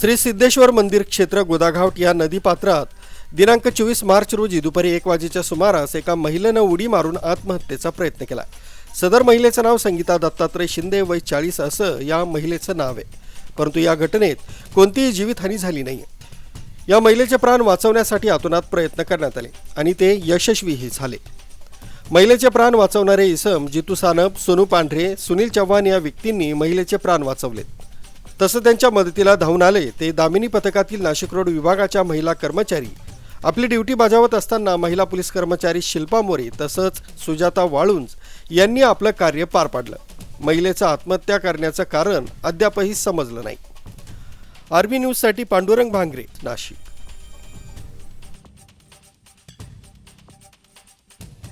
श्री सिद्धेश्वर मंदिर क्षेत्र गोदाघाट या नदीपात्रात दिनांक चोवीस मार्च रोजी दुपारी एक वाजेच्या सुमारास एका महिलेनं उडी मारून आत्महत्येचा प्रयत्न केला. सदर महिलेचं नाव संगीता दत्तात्रय शिंदे वय चाळीस असं या महिलेचं नाव आहे. परंतु या घटनेत कोणतीही जीवितहानी झाली नाही या महिलेचे प्राण वाचवण्यासाठी अतोनात प्रयत्न करण्यात आले आणि ते यशस्वीही झाले. महिलेचे प्राण वाचवणारे इसम जितू सानप सोनू पांढरे सुनील चव्हाण या व्यक्तींनी महिलेचे प्राण वाचवलेत. तसं त्यांच्या मदतीला धावून आले ते दामिनी पथकातील नाशिक रोड विभागाच्या महिला कर्मचारी. आपली ड्युटी बजावत असताना महिला पोलीस कर्मचारी शिल्पा मोरे तसंच सुजाता वाळुंज यांनी आपलं कार्य पार पाडलं. महिलेचं आत्महत्या करण्याचं कारण अद्यापही समजलं नाही. आर्मी न्यूजसाठी पांडुरंग भांगरे नाशिक.